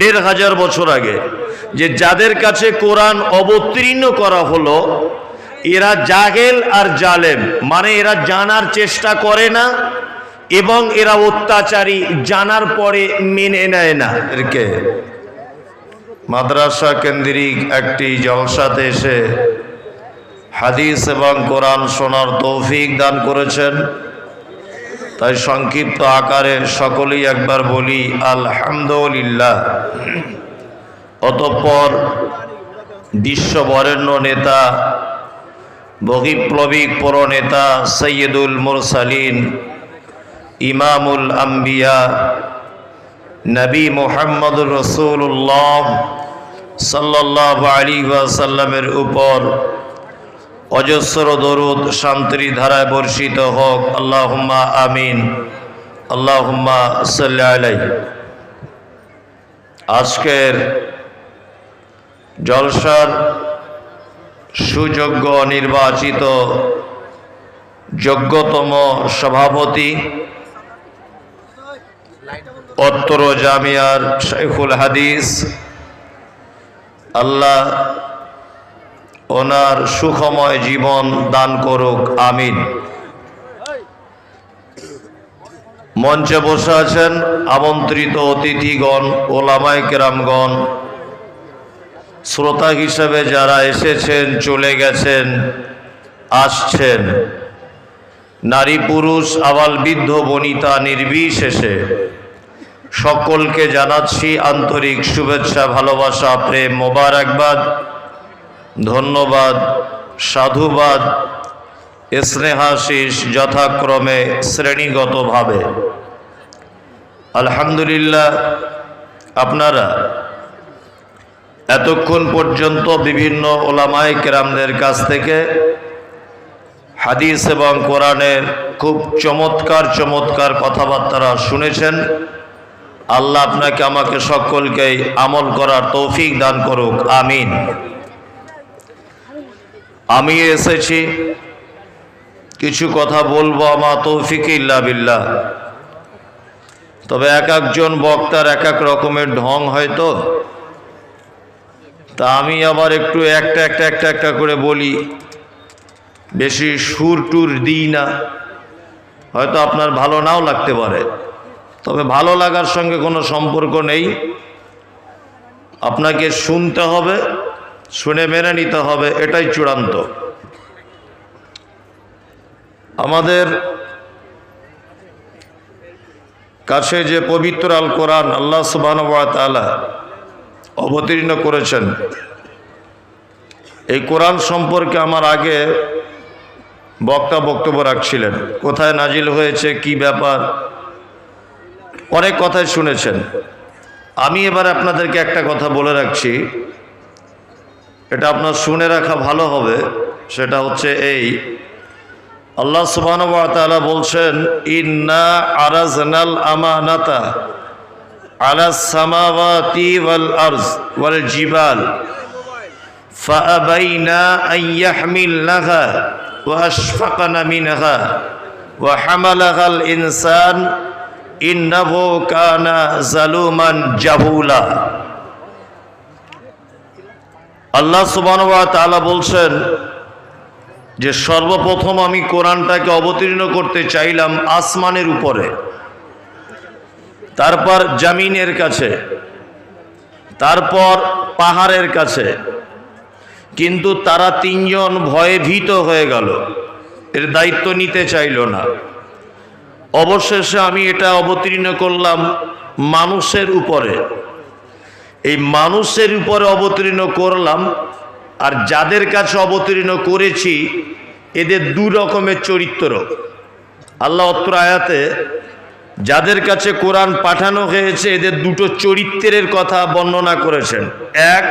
দেড় হাজার বছর আগে, যে যাদের কাছে কোরআন অবতীর্ণ করা হলো, এরা জাগেল আর জালেম মানে এরা জানার চেষ্টা করে না, এবং এরা অত্যাচারী জানার পরে মেনে নেয় না। এরকে মাদ্রাসা কেন্দ্রিক একটি জলসাতে এসে হাদিস এবং কোরআন শোনার তৌফিক দান করেছেন। তাই সংক্ষিপ্ত আকারে সকলেই একবার বলি, আলহামদুলিল্লাহ। অতঃপর বিশ্ববরেণ্য নেতা, বহিপ্লবিক নেতা সৈয়দুল মুরসালিন, ইমামুল আম্বিয়া, নবী মোহাম্মদুর রসুল্লাহ সাল্লাহ আলী ওয়াসাল্লামের উপর অজস্র দরুদ, শান্তির ধারায় বর্ষিত হোক। আল্লাহুম্মা আমিন। আল্লাহুম্মা সাল্লি আলাই আজকের জলসার সুযোগ্য নির্বাচিত যোগ্যতম সভাপতি অত্তর জামিয়ার শেখুল হাদিস, আল্লাহ ওনার সুখময় জীবন দান করুক, আমিন। মঞ্চে বসে আছেন আমন্ত্রিত অতিথিগণ, ওলামায় কেরামগণ। শ্রোতা হিসেবে যারা এসেছেন, চলে গেছেন, আসছেন। নারী পুরুষ, আবাল বৃদ্ধ, বনিতা, নির্বিশেষে সকলকে জানাচ্ছি আন্তরিক শুভেচ্ছা, ভালোবাসা, প্রেম, মোবারকবাদ। ধন্যবাদ, সাধুবাদ স্নেহাশিস যথাক্রমে শ্রেণীগতভাবে। আলহামদুলিল্লাহ, আপনারা এতক্ষণ পর্যন্ত বিভিন্ন ওলামায় কেরামদের কাছ থেকে হাদিস এবং কোরআনের খুব চমৎকার চমৎকার কথাবার্তারা শুনেছেন। আল্লাহ আপনাকে, আমাকে সকলকেই আমল করার তৌফিক দান করুক, আমিন। আমি এসেছি। কিছু কথা বলব আমার তৌফিক ইল্লা বিল্লাহ। তবে এক একজন বক্তার এক এক রকমের ঢং হয়তো। তা আমি আবার একটু একটা একটা একটা একটা করে বলি। বেশি সুর টুর দিই না। হয়তো আপনার ভালো নাও লাগতে পারে। তবে ভালো লাগার সঙ্গে কোনো সম্পর্ক নেই। আপনাকে শুনতে হবে। শুনে মেনে নিতে হবে, এটাই চূড়ান্ত। আমাদের কাছে যে পবিত্র আল কোরআন আল্লাহ সুবান তালা অবতীর্ণ করেছেন, এই কোরআন সম্পর্কে আমার আগে বক্তা বক্তব্য রাখছিলেন। কোথায় নাজিল হয়েছে, কি ব্যাপার, অনেক কথাই শুনেছেন। আমি এবার আপনাদেরকে একটা কথা বলে রাখছি। এটা আপনার শুনে রাখা ভালো হবে সেটা হচ্ছে এই আল্লাহ সুবান তালা বলছেন ইন্না আরাজনাল আমানাতা আলা সামাওয়াতি ওয়াল আরজ ওয়াল জিবাল فأبينا أن يحملنها وأشفقن منها وحملها الإنسان إنه كان ظلوما جهولا আল্লাহ সুবান তালা বলছেন যে সর্বপ্রথম আমি কোরআনটাকে অবতীর্ণ করতে চাইলাম আসমানের উপরে, তারপর জামিনের কাছে, তারপর পাহাড়ের কাছে। কিন্তু তারা তিনজন ভয়ে ভীত হয়ে গেল, এর দায়িত্ব নিতে চাইল না। অবশেষে আমি এটা অবতীর্ণ করলাম মানুষের উপরে। এই মানুষের উপরে অবতীর্ণ করলাম, আর যাদের কাছে অবতীর্ণ করেছি, এদের দু রকমের চরিত্র। আল্লাহ অত্র আয়াতে, যাদের কাছে কোরআন পাঠানো হয়েছে, এদের দুটো চরিত্রের কথা বর্ণনা করেছেন। এক,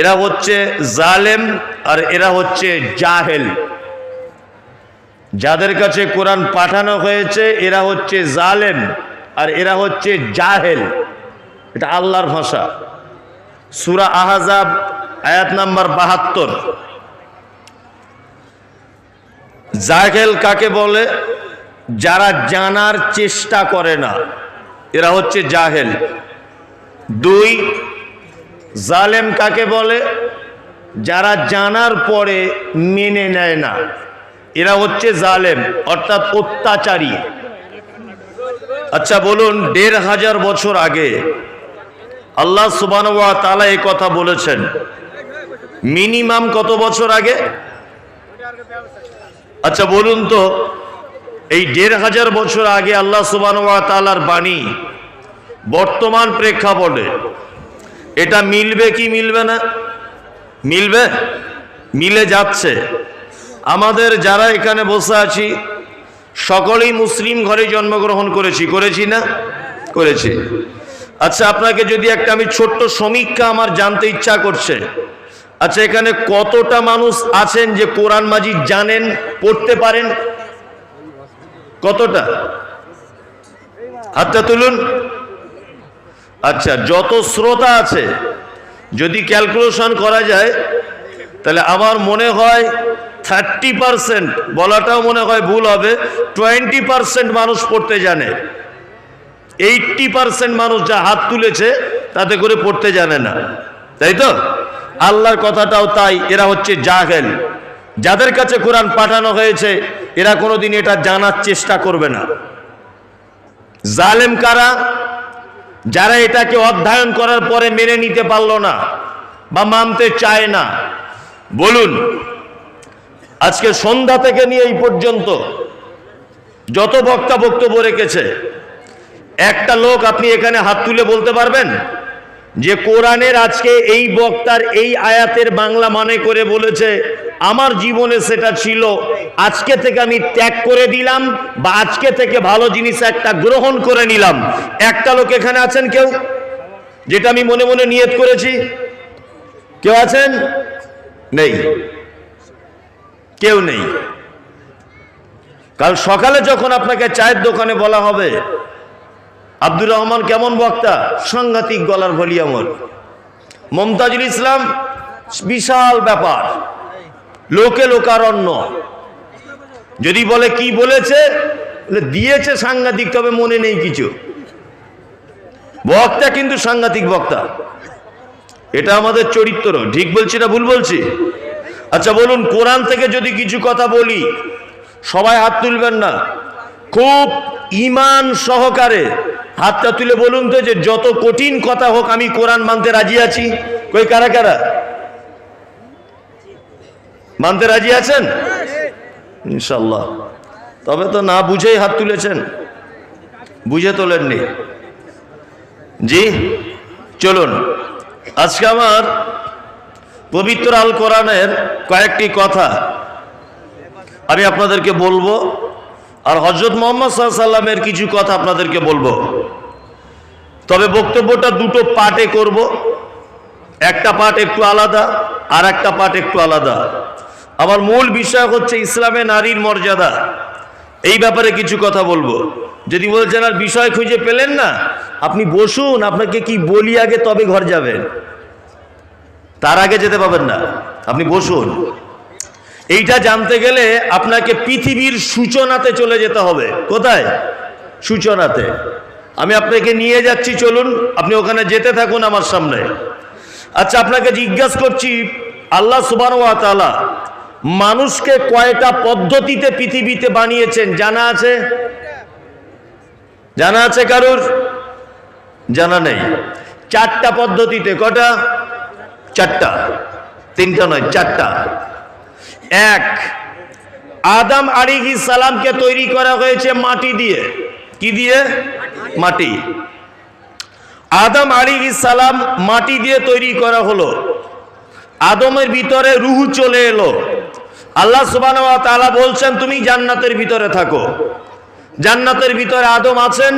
এরা হচ্ছে জালেম, আর এরা হচ্ছে জাহেল। যাদের কাছে কোরআন পাঠানো হয়েছে, এরা হচ্ছে জালেম, আর এরা হচ্ছে জাহেল। এটা আল্লাহর ভাষা। সুরা আহাজাব, আয়াত নাম্বার বাহাত্তর। জাহেল কাকে বলে? যারা জানার চেষ্টা করে না, এরা হচ্ছে জাহেল। দুই, জালেম কাকে বলে? যারা জানার পরে মেনে নেয় না, এরা হচ্ছে জালেম, অর্থাৎ অত্যাচারী। আচ্ছা বলুন, দেড় হাজার বছর আগে আল্লাহ সুবান তালা এই কথা বলেছেন। মিনিমাম কত বছর আগে? আচ্ছা বলুন তো, এই দেড় হাজার বছর আগে আল্লাহ সুবান তালার বাণী বর্তমান প্রেক্ষাপটে এটা মিলবে কি মিলবে না? মিলবে? মিলে যাচ্ছে। আমাদের যারা এখানে বসে আছি, সকলেই মুসলিম ঘরে জন্মগ্রহণ করেছি। করেছি না? করেছি। আচ্ছা আপনাকে যদি একটা আমি ছোট্ট সমীক্ষা আমার জানতে ইচ্ছা করছে। আচ্ছা এখানে কতটা মানুষ আছেন যে কোরআন মাজিদ জানেন, পড়তে পারেন? কতটা? হাতটা তুলুন। আচ্ছা যত শ্রোতা আছে, যদি ক্যালকুলেশন করা যায়, তাহলে আমার মনে হয় থার্টি পারসেন্ট, বলাটাও মনে হয় ভুল হবে, টোয়েন্টি পারসেন্ট মানুষ পড়তে জানে। এইটটি পারসেন্ট মানুষ যা হাত তুলেছে, তাতে করে পড়তে জানে না। তাই তো? আল্লাহর কথাটাও তাই, এরা হচ্ছে জাহেল। যাদের কাছে কোরআন পাঠানো হয়েছে, এরা কোনোদিন এটা জানার চেষ্টা করবে না। জালেম কারা? যারা এটাকে অধ্যয়ন করার পরে মেনে নিতে পারল না বা মানতে চায় না। বলুন, আজকে সন্ধ্যা থেকে নিয়ে এই পর্যন্ত যত বক্তা বক্তব্য রেখেছে একটা লোক আপনি এখানে হাত তুলে বলতে পারবেন? যে কোরআনের আজকে এই বক্তার এই আয়াতের বাংলা মানে করে বলেছে, আমার জীবনে সেটা ছিল। আজকে থেকে আমি ত্যাগ করে দিলাম বা আজকে থেকে ভালো জিনিস একটা গ্রহণ করে নিলাম। একটা লোক এখানে আছেন কেউ? যেটা আমি মনে মনে নিয়ত করেছি। কেউ আছেন? নেই। কেউ নেই। কাল সকালে যখন আপনাকে চায়ের দোকানে বলা হবে আব্দুর রহমান কেমন বক্তা? সাংঘাতিক গলার ভলিয়ামর মমতাজুল ইসলাম, বিশাল ব্যাপার। লোকে লোকারণ্য। যদি বলে কি বলেছে, বলে দিয়েছে সাংঘাতিক, তবে মনে নেই কিছু। বক্তা কিন্তু সাংঘাতিক বক্তা। এটা আমাদের চরিত্র ঠিক বলছি না ভুল বলছি? আচ্ছা বলুন, কোরআন থেকে যদি কিছু কথা বলি, সবাই হাত তুলবেন না। খুব ইমান সহকারে হাতটা তুলে বলুন তো যে যত কঠিন কথা হোক আমি কোরআন মানতে রাজি আছি। কই কারা কারা? মানতে রাজি আছেন? ইনশাল্লাহ তবে তো না বুঝেই হাত তুলেছেন। বুঝে তোলেননি। জি, চলুন। আজকে আমার পবিত্র আল কোরআনের কয়েকটি কথা আমি আপনাদেরকে বলব। আর হজরত মোহাম্মদ সাল্লামের কিছু কথা আপনাদেরকে বলব। তবে বক্তব্যটা দুটো পার্টে করব। একটা পার্ট একটু আলাদা আর একটা পার্ট একটু আলাদা। আমার মূল বিষয় হচ্ছে ইসলামে নারীর মর্যাদা। এই ব্যাপারে কিছু কথা বলব। যদি বলছেন আর বিষয় খুঁজে পেলেন না, আপনি বসুন, আপনাকে কি বলি আগে তবে ঘর যাবেন। তার আগে যেতে পাবেন না। আপনি বসুন। এইটা জানতে গেলে আপনাকে পৃথিবীর সূচনাতে চলে যেতে হবে। কোথায়? সূচনাতে। আমি আপনাকে নিয়ে যাচ্ছি, চলুন। আপনি ওখানে যেতে থাকুন আমার সামনে। আচ্ছা আপনাকে জিজ্ঞাসা করছি, আল্লাহ সুবান মানুষকে কয়টা পদ্ধতিতে পৃথিবীতে বানিয়েছেন? জানা আছে? জানা আছে কারুর? জানা নেই। চারটা পদ্ধতিতে, কটা? চারটা। তিনটা নয়, চারটা। এক, আদম আলিহি সালামকে তৈরি করা হয়েছে মাটি দিয়ে। কি দিয়ে? মাটি। আদম আলিহি সালাম মাটি দিয়ে তৈরি করা হলো। আদমের ভিতরে রুহু চলে এলো। আল্লাহ সুবান তালা বলছেন, তুমি জান্নাতের ভিতরে থাকো। জান্নাতের ভিতরে আদম আছেন,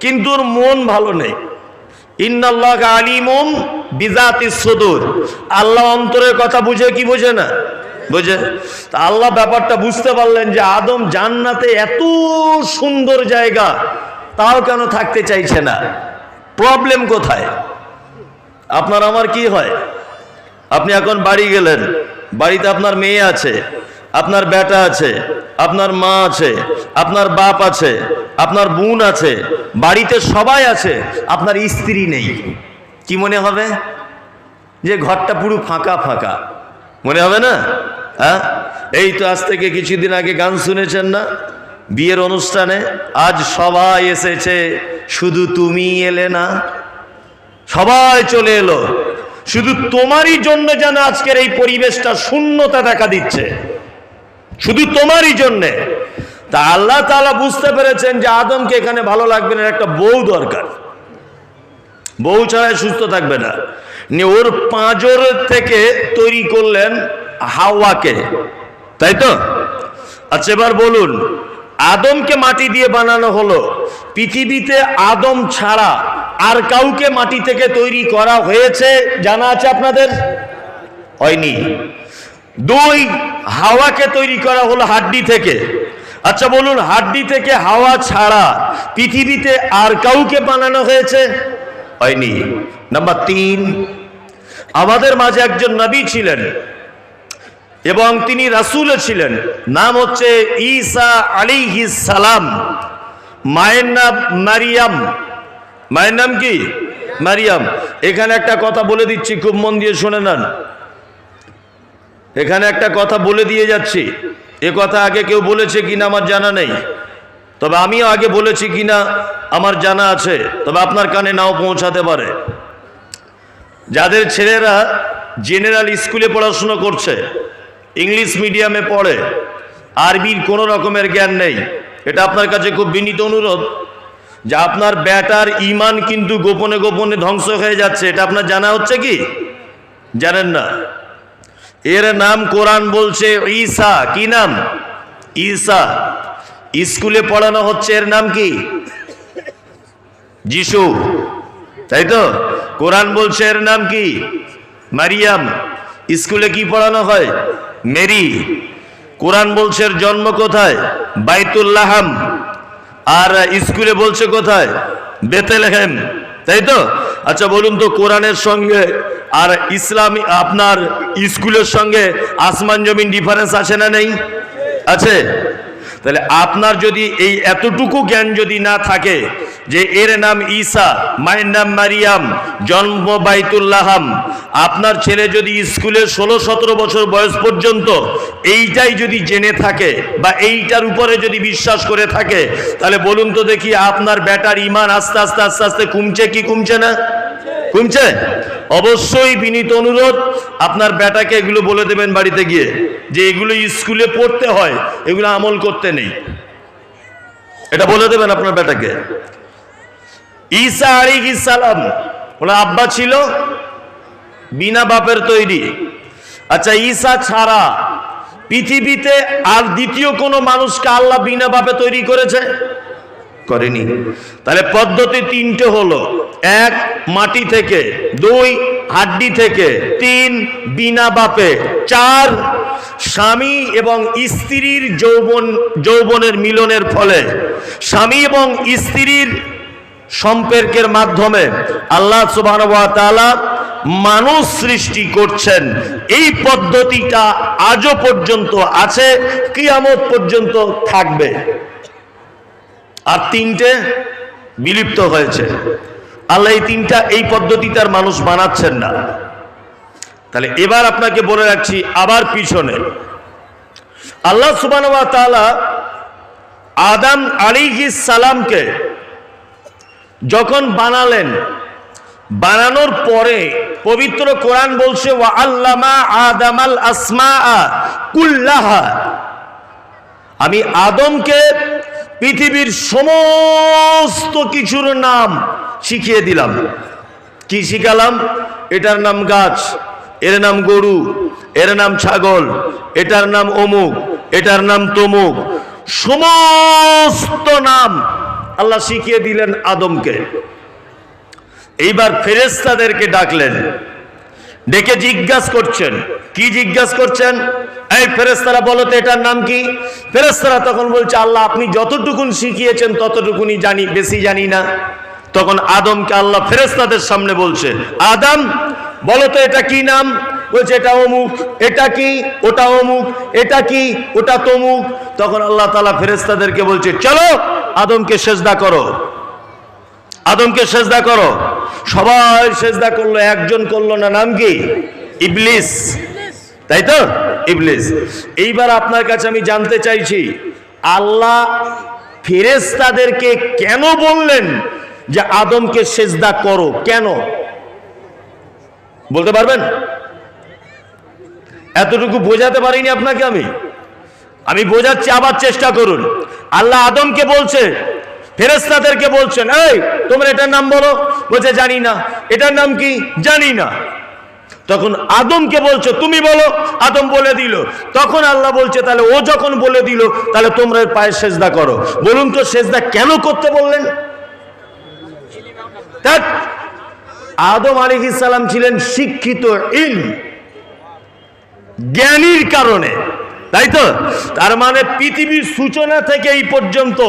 কিন্তু মন ভালো নেই। ইন্নাল্লাহ আলিমুম বিজাতি সুদূর। আল্লাহ অন্তরের কথা বুঝে কি বুঝে না? বুঝে? আল্লাহ ব্যাপারটা বুঝতে পারলেন যে আদম জান্নাতে এত সুন্দর জায়গা, তাও কেন থাকতে চাইছে না? প্রবলেম কোথায়? আপনার আমার কি হয়? আপনি এখন বাড়ি গেলেন, বাড়িতে আপনার মেয়ে আছে, আপনার বেটা আছে, আপনার মা আছে, আপনার বাপ আছে, আপনার বোন আছে, বাড়িতে সবাই আছে, আপনার স্ত্রী নেই। কি মনে হবে? যে ঘরটা পুরো ফাঁকা ফাঁকা। মনে হবে না? হ্যাঁ? এই তো আজ থেকে কিছুদিন আগে গান শুনেছেন না? বিয়ের অনুষ্ঠানে আজ সবাই এসেছে, শুধু তুমি এলে না। সবাই চলে এলো। শুধু তোমারই জন্য যেন আজকের এই পরিবেশটা শূন্যতা দেখা দিচ্ছে। শুধু তোমারই জন্যে। তা আল্লাহ তাআলা বুঝতে পেরেছেন যে আদমকে এখানে ভালো লাগবে না একটা বউ দরকার। বউ ছাড়াই সুস্থ থাকবে না। ওর পাঁজর থেকে তৈরি করলেন হাওয়াকে, তাই তো? আচ্ছা এবার বলুন, আদমকে মাটি দিয়ে বানানো হলো। পৃথিবীতে আদম ছাড়া আর কাউকে মাটি থেকে তৈরি করা হয়েছে জানা আছে আপনাদের? হয়নি। দুই, হাওয়াকে তৈরি করা হলো হাড্ডি থেকে। আচ্ছা বলুন, হাড্ডি থেকে হাওয়া ছাড়া পৃথিবীতে আর কাউকে বানানো হয়েছে? হয়নি। নাম্বার তিন, আমাদের মাঝে একজন নবী ছিলেন। এবং তিনি রাসুল ছিলেন। নাম হচ্ছে ঈসা আলিহি সালাম। মায়ের নাম মারিয়াম। মায়ের নাম কি? মারিয়াম। এখানে একটা কথা বলে দিচ্ছি, খুব মন দিয়ে শুনে নেন। এখানে একটা কথা বলে দিয়ে যাচ্ছি। এ কথা আগে কেউ বলেছে কিনা আমার জানা নেই। তবে আমিও আগে বলেছি কিনা আমার জানা আছে। তবে আপনার কানে নাও পৌঁছাতে পারে। যাদের ছেলেরা জেনারেল স্কুলে পড়াশুনো করছে ইংলিশ মিডিয়ামে পড়ে, আরবির কোনো রকমের জ্ঞান নেই। এটা আপনার কাছে খুব বিনীত অনুরোধ যে আপনার ব্যাটার ইমান কিন্তু গোপনে গোপনে ধ্বংস হয়ে যাচ্ছে। এটা আপনার জানা হচ্ছে কি? জানেন না। এর নাম কোরআন বলছে ঈসা। কি নাম? ঈসা। স্কুলে পড়ানো হচ্ছে, এর নাম কি? যিশু। তাই তো? কোরআন বলছে, এর নাম কি? মারিয়াম। স্কুলে কি পড়ানো হয়? মেরি, কোরআন বলছে জন্ম কোথায়? বাইতুল্লাহাম। আর স্কুলে বলছে কোথায়? বেতেলহেম। তাই তো? আচ্ছা বলুন তো কোরআনের সঙ্গে আর ইসলাম, আপনার স্কুলের সঙ্গে আসমান জমিন ডিফারেন্স আছে না নেই? আছে? তাহলে আপনার যদি এই এতটুকু জ্ঞান যদি না থাকে যে এর নাম ঈসা, মায়ের নাম মারিয়াম, জন্ম বাইতুল্লাহাম, আপনার ছেলে যদি স্কুলে ষোলো সতেরো বছর বয়স পর্যন্ত এইটাই যদি জেনে থাকে বা এইটার উপরে যদি বিশ্বাস করে থাকে, তাহলে বলুন তো দেখি আপনার ব্যাটার ইমান আস্তে আস্তে আস্তে আস্তে কমছে কি কমছে না? কমছে অবশ্যই বিনীত অনুরোধ, আপনার বেটাকে এগুলো বলে দেবেন বাড়িতে গিয়ে, যে এগুলো স্কুলে পড়তে হয়, এগুলো আমল করতে নেই। এটা বলে দেবেন আপনার বেটাকে ঈসা আলী সালাম, ওনার আব্বা ছিল, বিনা বাপের তৈরি। আচ্ছা ঈসা ছাড়া পৃথিবীতে আর দ্বিতীয় কোনো মানুষকে আল্লাহ বিনা বাপে তৈরি করেছে? করেনি। তাহলে পদ্ধতি তিনটে হলো। এক, মাটি থেকে। দুই, হাড্ডি থেকে। তিন, বিনা বাপে। চার, স্বামী এবং স্ত্রীর যৌবন, যৌবনের মিলনের ফলে। স্বামী এবং স্ত্রীর সম্পর্কের মাধ্যমে আল্লাহ সুবাহ মানুষ সৃষ্টি করছেন। এই পদ্ধতিটা আজও পর্যন্ত আছে, কিয়ামত পর্যন্ত থাকবে। আর তিনটে বিলুপ্ত হয়েছে। আল্লাহ এই তিনটা, এই পদ্ধতিতে আর মানুষ বানাচ্ছেন না। তাহলে এবার আপনাকে বলে রাখছি, আবার পিছনে। আল্লাহ সুবান আদাম আলিহিস সালামকে যখন বানালেন, বানানোর পরে পবিত্র কোরআন বলছে, ওয়া আল্লামা আদামাল আসমা আমি আদমকে পৃথিবীর সমস্ত কিছুর নাম শিখিয়ে দিলাম। কি শিখালাম? এটার নাম গাছ, এর নাম গরু, এর নাম ছাগল, এটার নাম অমুক, এটার নাম তমুক। সমস্ত নাম আল্লাহ শিখিয়ে দিলেন আদমকে। এইবার ফেরেস্তাদেরকে ডাকলেন। ডেকে জিজ্ঞাসা করছেন। কি জিজ্ঞাসা করছেন? এই ফেরেস্তারা বলো তো এটার নাম কি? ফেরেস্তারা তখন বলছে, আল্লাহ, আপনি যতটুকুন শিখিয়েছেন ততটুকুনি জানি, বেশি জানি না। তখন আদমকে আল্লাহ ফেরেস্তাদের সামনে বলছে, আদম, বলো তো এটা কি নাম? বলছে, এটা অমুক, এটা কি? ওটা অমুক, এটা কি? ওটা তমুক। তখন আল্লাহ তালা ফেরেস্তাদেরকে বলছে, চলো, আদমকে সেজদা করো। আদমকে সেজদা করো। সবাই সেজদা করল, একজন করল না, নাম কি? ইবলিস। তাই তো? ইবলিস। এইবার আপনার কাছে আমি জানতে চাইছি, আল্লাহ ফেরেস্তাদেরকে কেন বললেন যে আদমকে সেজদা করো? কেন? বলতে পারবেন? এতটুকু বোঝাতে পারিনি আপনাকে আমি। আমি বোঝাচ্ছি, আবার চেষ্টা করুন। আল্লাহ আদমকে বলছে ফেরেস্তাদেরকে বলছেন এই তোমরা এটার নাম বলো। বলছে জানি না। এটার নাম কি? জানি না। তখন আদমকে বলছো তুমি বলো। আদম বলে দিল। তখন আল্লাহ বলছে তাহলে ও যখন বলে দিল তাহলে তোমরা পায়ে সেজদা করো। বলুন তো সেজদা কেন করতে বললেন? ধ্যাৎ, আদম আলী সালাম ছিলেন শিক্ষিত ইল জ্ঞানীর কারণে। তাই তো? তার মানে পৃথিবীর সূচনা থেকে এই পর্যন্ত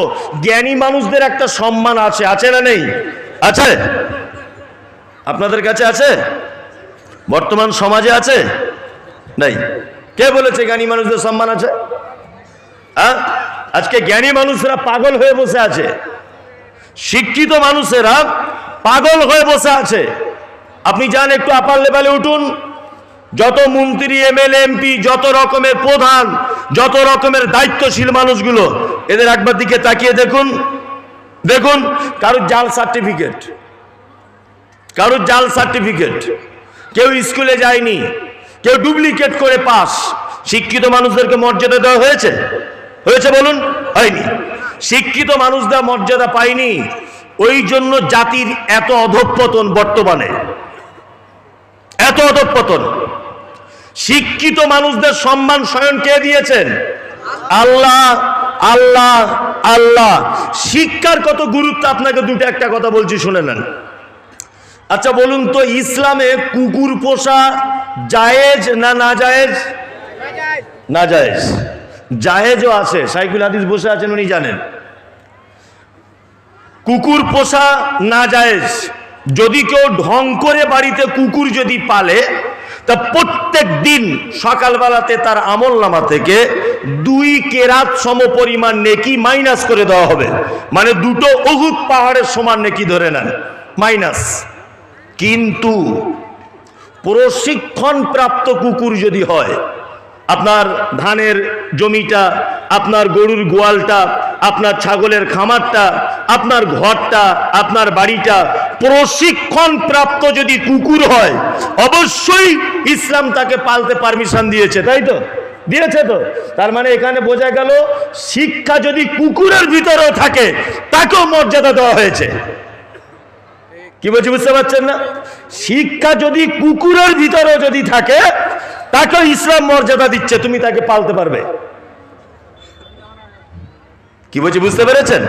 জ্ঞানী মানুষদের একটা সম্মান আছে আছে না নেই? আছে? আপনাদের কাছে আছে? বর্তমান সমাজে আছে? নাই। কে বলেছে জ্ঞানী মানুষদের সম্মান আছে? হ্যাঁ? আজকে জ্ঞানী মানুষরা পাগল হয়ে বসে আছে। শিক্ষিত মানুষেরা পাগল হয়ে বসে আছে। আপনি যান একটু আপার লেভেলে উঠুন। যত মন্ত্রী, এমএলএ, এমপি, যত রকমের প্রধান, যত রকমের দায়িত্বশীল মানুষগুলো, এদের একবার দিকে তাকিয়ে দেখুন। দেখুন, কারোর জাল সার্টিফিকেট কারোর জাল সার্টিফিকেট কেউ স্কুলে যায়নি, কেউ ডুপ্লিকেট করে পাস শিক্ষিত মানুষদেরকে মর্যাদা দেওয়া হয়েছে? হয়েছে বলুন, হয়নি। শিক্ষিত মানুষদের মর্যাদা পায়নি। ওই জন্য জাতির এত অধঃপতন বর্তমানে। এত অধঃপতন শিক্ষিত মানুষদের সম্মান স্বয়ং কে দিয়েছেন? আল্লাহ আল্লাহ আল্লাহ। শিক্ষার কত গুরুত্ব, আপনাকে দুটো একটা কথা বলছি, শুনে নেন। আচ্ছা বলুন তো, ইসলামে কুকুর পোষা জায়েজ না না জায়েজ? না জায়েজ। জায়েজও আছে সাইকুল হাদিস বসে আছেন, উনি জানেন। কুকুর পোষা না জায়েজ। যদি কেউ ঢং করে বাড়িতে কুকুর যদি পালে, তা প্রত্যেক দিন সকালবেলাতে তার আমল নামা থেকে দুই কেরাত সম পরিমাণ নেকি মাইনাস করে দেওয়া হবে। মানে দুটো অহুত পাহাড়ের সমান নেকি ধরে নেন, মাইনাস। কিন্তু প্রশিক্ষণ প্রাপ্ত কুকুর যদি হয়, আপনার ধানের জমিটা, আপনার গরুর গোয়ালটা, আপনার ছাগলের খামারটা, আপনার ঘরটা, আপনার বাড়িটা প্রশিক্ষণ প্রাপ্ত যদি কুকুর হয়, অবশ্যই ইসলাম তাকে পালতে পারমিশন দিয়েছে, তাই তো? দিয়েছে তো? তার মানে এখানে বোঝা গেল, শিক্ষা যদি কুকুরের ভিতরেও থাকে, তাকেও মর্যাদা দেওয়া হয়েছে। কি বলছি, বুঝতে পারছেন না? শিক্ষা যদি কুকুরের ভিতরেও যদি থাকে তাকে ইসলাম মর্যাদা দিচ্ছে, তুমি তাকে পালতে পারবে। কি বলছি, বুঝতে পেরেছেন?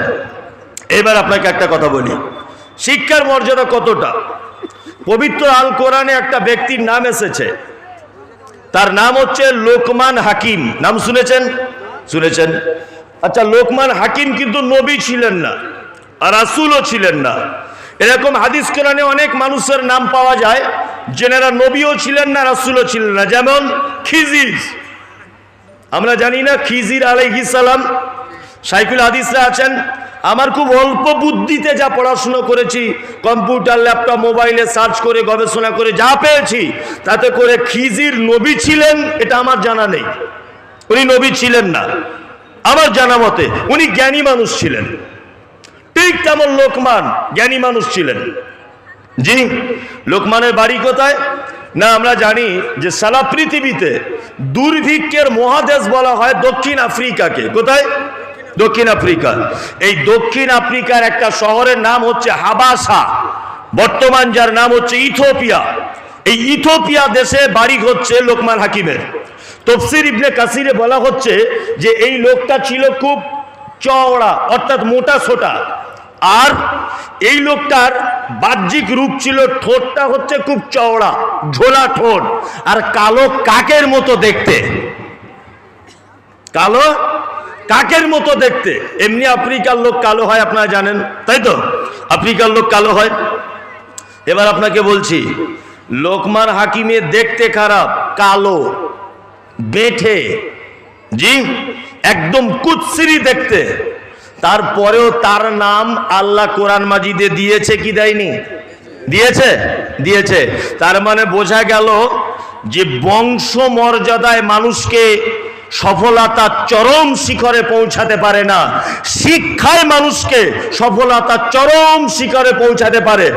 এবার আপনাকে একটা কথা বলি। শিক্ষার মর্যাদা কতটা? পবিত্র আল কোরআনে একটা ব্যক্তির নাম এসেছে। তার নাম হচ্ছে লোকমান হাকিম। নাম শুনেছেন? শুনেছেন? আচ্ছা লোকমান হাকিম কিন্তু নবী ছিলেন না, আর রাসুলও ছিলেন না। এরকম হাদিস কোরআনে অনেক মানুষের নাম পাওয়া যায়, যেনারা নবীও ছিলেন না, রাসুলও ছিলেন না। যেমন খিজির। আমরা জানি না খিজির আলাইহিস সালাম সাইকুল হাদিসরা আছেন আমার খুব অল্প বুদ্ধিতে যা পড়াশুনো করেছি, কম্পিউটার, ল্যাপটপ, মোবাইলে সার্চ করে, গবেষণা করে যা পেয়েছি, তাতে করে খিজির নবী ছিলেন এটা আমার জানা নেই। উনি নবী ছিলেন না। আমার জানা মতে উনি জ্ঞানী মানুষ ছিলেন। ঠিক তেমন লোকমান জ্ঞানী মানুষ ছিলেন। জি, লোকমানের বাড়ি কোথায়? না, আমরা জানি যে সারা পৃথিবীতে দুর্ভিক্ষের মহাদেশ বলা হয় দক্ষিণ আফ্রিকাকে। কোথায়? দক্ষিণ আফ্রিকা। এই দক্ষিণ আফ্রিকার একটা শহরের নাম হচ্ছে হাবাসা। বর্তমান যার নাম হচ্ছে ইথোপিয়া এই ইথোপিয়া দেশে বাড়ি হচ্ছে লোকমান হাকিমের। তফসির ইবনে কাসিরে বলা হচ্ছে যে এই লোকটা ছিল খুব চওড়া, অর্থাৎ মোটা সোটা। আর এই লোকটার বাহ্যিক রূপ ছিল, ঠোঁটটা হচ্ছে খুব চওড়া, ঝোলা ঠোঁট। আর কালো কাকের মতো দেখতে। কালো কাকের মতো দেখতে? এমনি আফ্রিকার লোক কালো হয়, আপনারা জানেন। তাই তো? আফ্রিকার লোক কালো হয়। এবার আপনাকে বলছি লোকমান হাকিমে দেখতে খারাপ, কালো, বেঠে। জি? একদম কুৎসিরি দেখতে। তারপরেও তার নাম আল্লাহ কোরআন মাজিদে দিয়েছে কি দেয়নি? দিয়েছে? দিয়েছে। তার মানে বোঝা গেল যে বংশ মর্যাদায় মানুষকে সফলতার চরম শিখরে পৌঁছাতে পারে না। শিক্ষায় মানুষকে সফলতা চরম শিখরে পৌঁছাতে পারে।